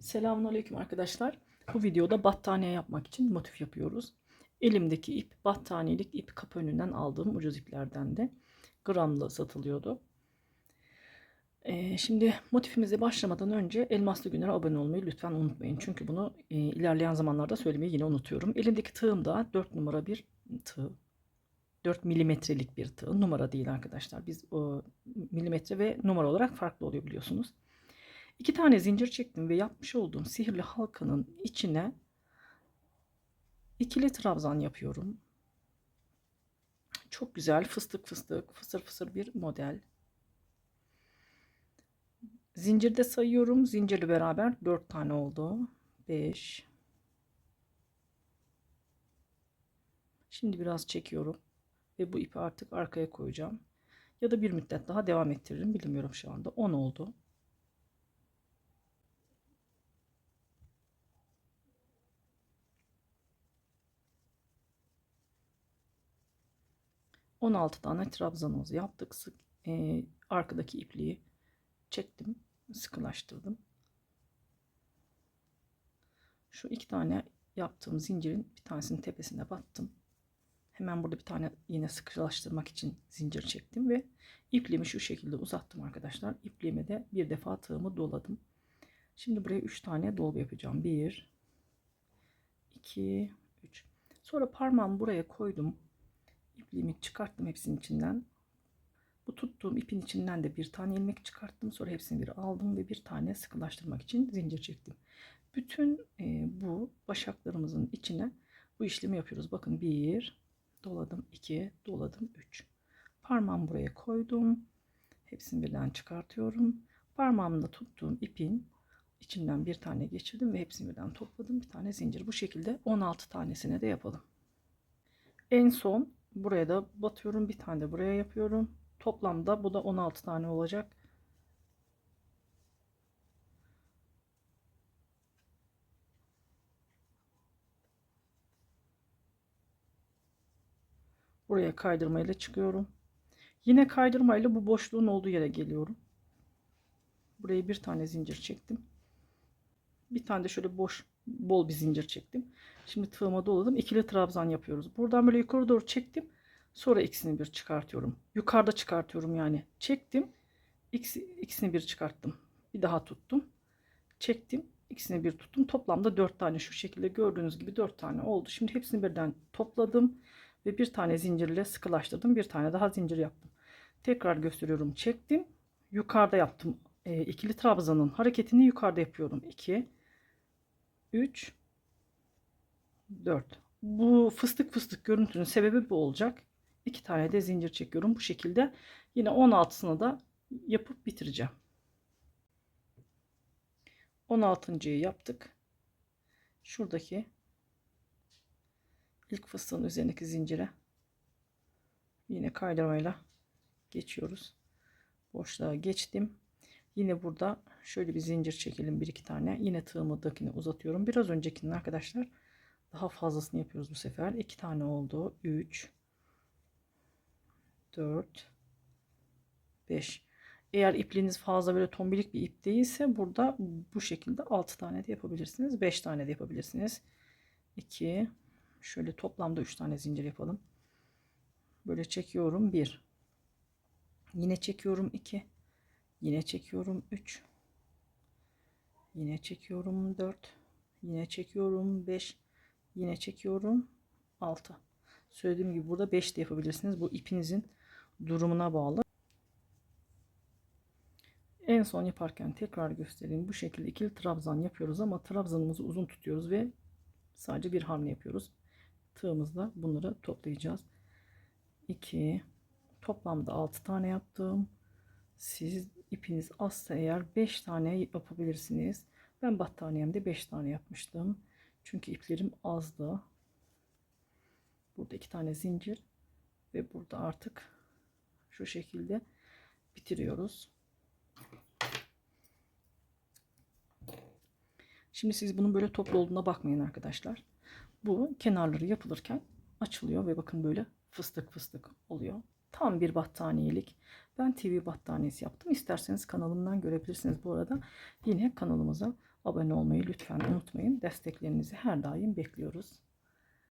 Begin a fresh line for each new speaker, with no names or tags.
Selamünaleyküm arkadaşlar. Bu videoda battaniye yapmak için motif yapıyoruz. Elimdeki ip battaniyelik ip kapı önünden aldığım ucuz iplerden de gramla satılıyordu. Ee, şimdi motifimize başlamadan önce Elmaslı Günler'e abone olmayı lütfen unutmayın. Çünkü bunu e, ilerleyen zamanlarda söylemeyi yine unutuyorum. Elimdeki tığım da 4 numara bir tığ. 4 milimetrelik bir tığ. Numara değil arkadaşlar. Biz o milimetre ve numara olarak farklı oluyor biliyorsunuz. İki tane zincir çektim ve yapmış olduğum sihirli halkanın içine ikili trabzan yapıyorum. Çok güzel fıstık fıstık fısır fısır bir model. Zincirde sayıyorum. Zincirli beraber 4 tane oldu. 5 Şimdi biraz çekiyorum ve bu ipi artık arkaya koyacağım. Ya da bir müddet daha devam ettiririm. Bilmiyorum şu anda. 10 oldu. 16 tane trabzanoz yaptık. Sık, e, arkadaki ipliği çektim, sıkılaştırdım. Şu iki tane yaptığım zincirin bir tanesinin tepesine battım. Hemen burada bir tane yine sıkılaştırmak için zincir çektim ve ipliğimi şu şekilde uzattım arkadaşlar. İpliğime de bir defa tığımı doladım. Şimdi buraya 3 tane dolgu yapacağım. 1 2 3 Sonra parmağımı buraya koydum ipliğimi çıkarttım hepsinin içinden. Bu tuttuğum ipin içinden de bir tane ilmek çıkarttım. Sonra hepsini bir aldım ve bir tane sıkılaştırmak için zincir çektim. Bütün e, bu başaklarımızın içine bu işlemi yapıyoruz. Bakın bir doladım, iki doladım, üç. Parmağımı buraya koydum. Hepsini birden çıkartıyorum. Parmağımda tuttuğum ipin içinden bir tane geçirdim ve hepsini birden topladım. Bir tane zincir. Bu şekilde 16 tanesine de yapalım. En son buraya da batıyorum bir tane de buraya yapıyorum. Toplamda bu da 16 tane olacak. Buraya kaydırmayla çıkıyorum. Yine kaydırmayla bu boşluğun olduğu yere geliyorum. Buraya bir tane zincir çektim. Bir tane de şöyle boş bol bir zincir çektim. Şimdi tığıma doladım. İkili trabzan yapıyoruz. Buradan böyle yukarı doğru çektim. Sonra ikisini bir çıkartıyorum. Yukarıda çıkartıyorum yani. Çektim. İkisi, bir çıkarttım. Bir daha tuttum. Çektim. ikisini bir tuttum. Toplamda dört tane şu şekilde gördüğünüz gibi dört tane oldu. Şimdi hepsini birden topladım. Ve bir tane zincirle sıkılaştırdım. Bir tane daha zincir yaptım. Tekrar gösteriyorum. Çektim. Yukarıda yaptım. E, ikili trabzanın hareketini yukarıda yapıyorum. 2 3 4 bu fıstık fıstık görüntünün sebebi bu olacak. İki tane de zincir çekiyorum bu şekilde. Yine 16'sını da yapıp bitireceğim. 16.yı yaptık. Şuradaki ilk fıstığın üzerindeki zincire yine kaydırmayla geçiyoruz. Boşluğa geçtim. Yine burada şöyle bir zincir çekelim bir iki tane. Yine tığımdakini uzatıyorum. Biraz öncekinin arkadaşlar daha fazlasını yapıyoruz bu sefer. iki tane oldu. 3 4 5 eğer ipliğiniz fazla böyle tombilik bir ip değilse burada bu şekilde 6 tane de yapabilirsiniz. 5 tane de yapabilirsiniz. 2 şöyle toplamda 3 tane zincir yapalım. Böyle çekiyorum. 1 yine çekiyorum. 2 yine çekiyorum. 3 yine çekiyorum. 4 yine çekiyorum. 5 yine çekiyorum. 6 söylediğim gibi burada 5 de yapabilirsiniz. Bu ipinizin durumuna bağlı. En son yaparken tekrar göstereyim. Bu şekilde ikili trabzan yapıyoruz ama trabzanımızı uzun tutuyoruz ve sadece bir hamle yapıyoruz. Tığımızla bunları toplayacağız. 2 toplamda 6 tane yaptım. Siz ipiniz azsa eğer 5 tane yapabilirsiniz. Ben battaniyemde 5 tane yapmıştım. Çünkü iplerim azdı. Burada iki tane zincir ve burada artık şu şekilde bitiriyoruz. Şimdi siz bunun böyle toplu olduğuna bakmayın arkadaşlar. Bu kenarları yapılırken açılıyor ve bakın böyle fıstık fıstık oluyor. Tam bir battaniyelik. Ben TV battaniyesi yaptım. İsterseniz kanalımdan görebilirsiniz. Bu arada yine kanalımıza abone olmayı lütfen unutmayın. Desteklerinizi her daim bekliyoruz.